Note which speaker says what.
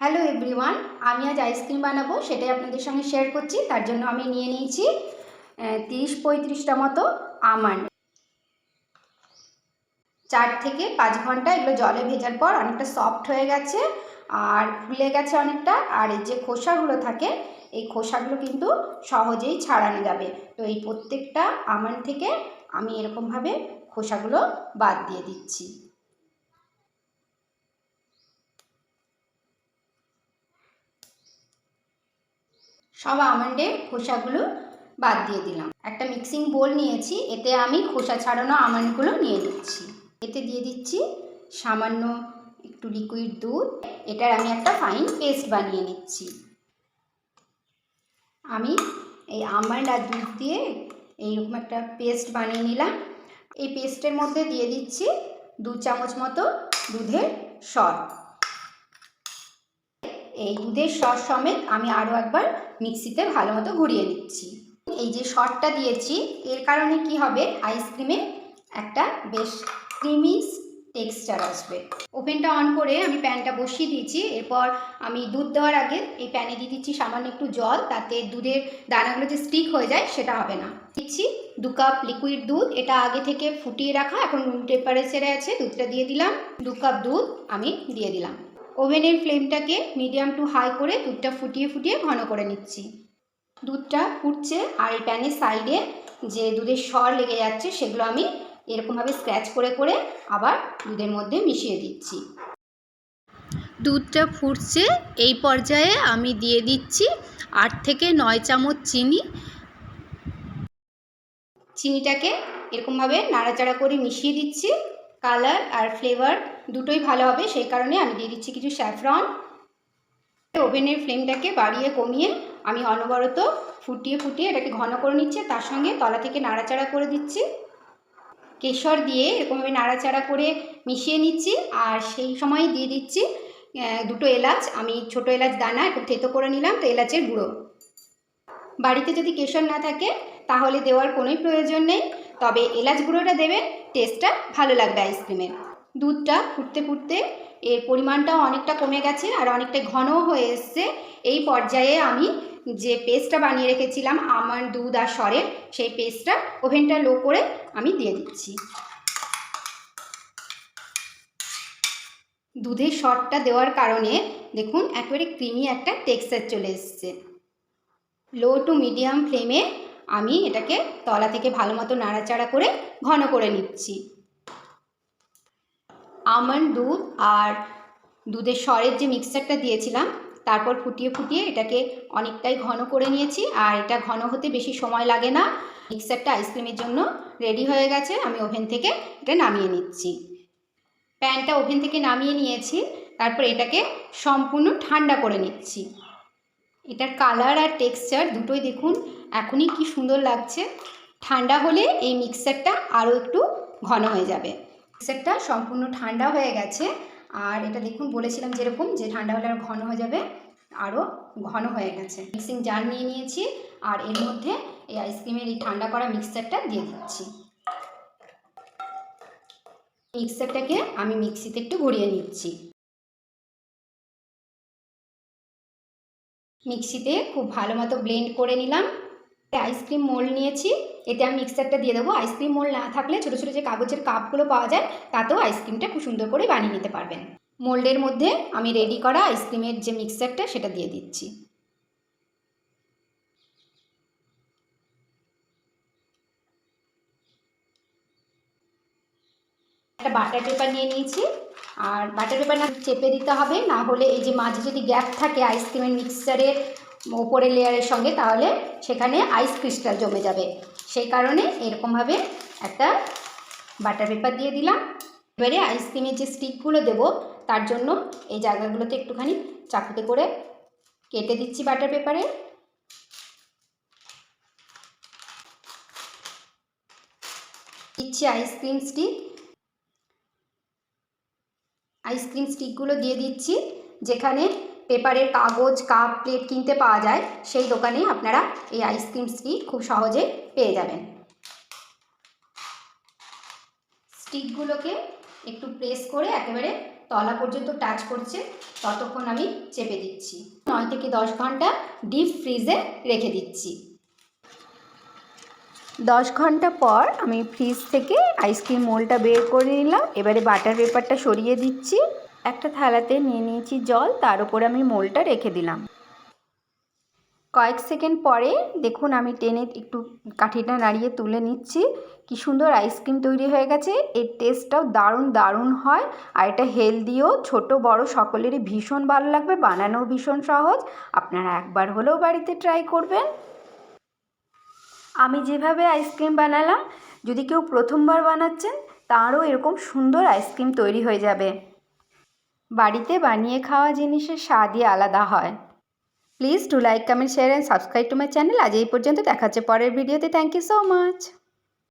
Speaker 1: Hello everyone আমি আজ ice cream বানাবো, সেটাই আপনাদের সঙ্গে শেয়ার করছি, তার জন্য আমি নিয়ে নিয়েছি তিরিশ পঁয়ত্রিশটা মতো আমন্ড। চার থেকে পাঁচ ঘণ্টা এগুলো জলে ভেজার পর অনেকটা সফট হয়ে গেছে, আর ফুলে গেছে অনেকটা, আর এই যে খোসাগুলো থাকে, এই খোসাগুলো কিন্তু সহজেই ছাড়ানো যাবে। তো এই প্রত্যেকটা আমন্ড থেকে আমি এরকমভাবে খোসাগুলো বাদ দিয়ে দিচ্ছি। সব আমন্ডের খোসাগুলো বাদ দিয়ে দিলাম। একটা মিক্সিং বোল নিয়েছি, এতে আমি খোসা ছাড়ানো আমন্ডগুলো নিয়ে দিচ্ছি এতে দিয়ে দিচ্ছি সামান্য একটু লিকুইড দুধ। এটার আমি একটা ফাইন পেস্ট বানিয়ে নিচ্ছি। আমি এই আমন্ড আর দুধ দিয়ে এইরকম একটা পেস্ট বানিয়ে নিলাম। এই পেস্টের মধ্যে দিয়ে দিচ্ছি দু চামচ মতো দুধের সর এই দুধের সর সমেত আমি আরও একবার মিক্সিতে ভালো মতো ঘুরিয়ে নিচ্ছি। এই যে সরটা দিয়েছি, এর কারণে কি হবে? আইসক্রিমে একটা বেশ ক্রিমি টেক্সচার আসবে। ওভেনটা অন করে আমি প্যানটা বসিয়ে দিয়েছি। এরপর আমি দুধ দেওয়ার আগে এই প্যানে দিয়ে দিচ্ছি সামান্য একটু জল, তাতে দুধের দানাগুলো যে স্টিক হয়ে যায় সেটা হবে না। দিচ্ছি দু কাপ লিকুইড দুধ। এটা আগে থেকে ফুটিয়ে রাখা, এখন রুম টেম্পারেচারে আছে, দুধটা দিয়ে দিলাম। দু কাপ দুধ আমি দিয়ে দিলাম। ওভেনের ফ্লেমটাকে মিডিয়াম টু হাই করে দুধটা ফুটিয়ে ফুটিয়ে ঘন করে নিচ্ছি। দুধটা ফুটছে আর এই প্যানের সাইডে যে দুধের স্বর লেগে যাচ্ছে সেগুলো আমি এরকমভাবে স্ক্র্যাচ করে করে আবার দুধের মধ্যে মিশিয়ে দিচ্ছি।
Speaker 2: দুধটা ফুটছে, এই পর্যায়ে আমি দিয়ে দিচ্ছি আট থেকে নয় চামচ চিনি।
Speaker 1: চিনিটাকে এরকমভাবে নাড়াচাড়া করে মিশিয়ে দিচ্ছি। কালার আর ফ্লেভার দুটোই ভালো হবে, সেই কারণে আমি দিয়ে দিচ্ছি কিছু স্যাফরন। ওভেনের ফ্লেমটাকে বাড়িয়ে কমিয়ে আমি অনবরত ফুটিয়ে ফুটিয়ে এটাকে ঘন করে নিচ্ছি, তার সঙ্গে তলা থেকে নাড়াচাড়া করে দিচ্ছি। কেশর দিয়ে এরকমভাবে নাড়াচাড়া করে মিশিয়ে নিচ্ছি, আর সেই সময় দিয়ে দিচ্ছি দুটো এলাচ। আমি ছোটো এলাচ দানা একটু থেতো করে নিলাম, তো এলাচের গুঁড়ো। বাড়িতে যদি কেশর না থাকে, তাহলে দেওয়ার কোনোই প্রয়োজন নেই। তবে এলাচ গুঁড়োটা দেবেন টেস্টটা ভালো লাগবে আইসক্রিমের দুধটা ফুটতে ফুটতে এর পরিমাণটাও অনেকটা কমে গেছে আর অনেকটা ঘনও হয়ে এসছে। এই পর্যায়ে আমি যে পেস্টটা বানিয়ে রেখেছিলাম, আমার দুধ আর সরের, সেই পেস্টটা ওভেনটা লো করে আমি দিয়ে দিচ্ছি। দুধের শটটা দেওয়ার কারণে দেখুন একেবারে ক্রিমি একটা টেক্সচার চলে এসছে। লো টু মিডিয়াম ফ্লেমে আমি এটাকে তলা থেকে ভালো মতো নাড়াচাড়া করে ঘন করে নিচ্ছি। আমন্ড দুধ আর দুধের স্বরের যে মিক্সচারটা দিয়েছিলাম, তারপর ফুটিয়ে ফুটিয়ে এটাকে অনেকটাই ঘন করে নিয়েছি আর এটা ঘন হতে বেশি সময় লাগে না। মিক্সারটা আইসক্রিমের জন্য রেডি হয়ে গেছে, আমি ওভেন থেকে এটা নামিয়ে নিচ্ছি। প্যানটা ওভেন থেকে নামিয়ে নিয়েছি, তারপর এটাকে সম্পূর্ণ ঠান্ডা করে নিচ্ছি। এটার কালার আর টেক্সচার দুটোই দেখুন। এখনই কি সুন্দর লাগছে। ঠান্ডা হলে এই মিক্সারটা আরও একটু ঘন হয়ে যাবে। মিক্সারটা সম্পূর্ণ ঠান্ডা হয়ে গেছে। আর এটা দেখুন, বলেছিলাম যেরকম যে ঠান্ডা হলে আরও ঘন হয়ে যাবে আরও ঘন হয়ে গেছে। মিক্সিং জার নিয়ে নিয়েছি, আর এর মধ্যে এই আইসক্রিমের এই ঠান্ডা করা মিক্সারটা দিয়ে দিচ্ছি। মিক্সারটাকে আমি মিক্সিতে একটু ঘুরিয়ে নিচ্ছি। মিক্সিতে খুব ভালো মতো ব্লেন্ড করে নিলাম। আইসক্রিম মোল্ড নিয়েছি। এতে আমি মিক্সারটা দিয়ে দেবো। আইসক্রিম মোল্ড না থাকলে ছোটো ছোটো যে কাগজের কাপগুলো পাওয়া যায়, তাতেও আইসক্রিমটা খুব সুন্দর করে বানিয়ে নিতে পারবেন। মোল্ডের মধ্যে আমি রেডি করা আইসক্রিমের যে মিক্সারটা সেটা দিয়ে দিচ্ছি। একটা বাটার পেপার নিয়ে নিয়েছি। আর বাটার পেপার না চেপে দিতে হবে, না হলে এই যে মাঝে যদি গ্যাপ থাকে আইসক্রিমের মিক্সচারের ওপরের লেয়ারের সঙ্গে, তাহলে সেখানে আইস ক্রিস্টাল জমে যাবে। সেই কারণে এরকমভাবে একটা বাটার পেপার দিয়ে দিলাম। এবারে আইসক্রিমের যে স্টিকগুলো দেব, তার জন্য এই জায়গাগুলোতে একটুখানি চাকুতে করে কেটে দিচ্ছি বাটার পেপারে। দিচ্ছি আইসক্রিম স্টিক। আইসক্রিম স্টিকগুলো দিয়ে দিচ্ছি, যেখানে পেপারের কাগজ, কাপ, প্লেট কিনতে পাওয়া যায়, সেই দোকানে আপনারা এই আইসক্রিম স্টিক খুব সহজে পেয়ে যাবেন। স্টিকগুলোকে একটু প্রেস করে একেবারে তলা পর্যন্ত টাচ করছে, ততক্ষণ আমি চেপে দিচ্ছি। নয় থেকে দশ ঘণ্টা ডিপ ফ্রিজে রেখে দিচ্ছি। দশ ঘণ্টা পর আমি ফ্রিজ থেকে আইসক্রিম মোলটা বের করে নিলাম। এবারে বাটার পেপারটা সরিয়ে দিচ্ছি। একটা থালাতে নিয়ে নিয়েছি জল, তার উপরে আমি মোলটা রেখে দিলাম। কয়েক সেকেন্ড পরে দেখুন আমি টেনে একটু কাঠিটা নাড়িয়ে তুলে নিচ্ছি। কি সুন্দর আইসক্রিম তৈরি হয়ে গেছে। এর টেস্টটাও দারুণ দারুণ হয়। আর এটা হেলদিও ছোট, বড় সকলেরই ভীষণ ভালো লাগবে। বানানোও ভীষণ সহজ। আপনারা একবার হলেও বাড়িতে ট্রাই করবেন। আমি যেভাবে আইসক্রিম বানালাম, যদি কেউ প্রথমবার বানাচ্ছেন তারও এরকম সুন্দর আইসক্রিম তৈরি হয়ে যাবে। বাড়িতে বানিয়ে খাওয়া জিনিসের স্বাদই আলাদা হয়। Please to like comment share and subscribe to my channel আজ এই পর্যন্ত দেখাচ্ছে পরের ভিডিওতে থ্যাংক ইউ সো মাচ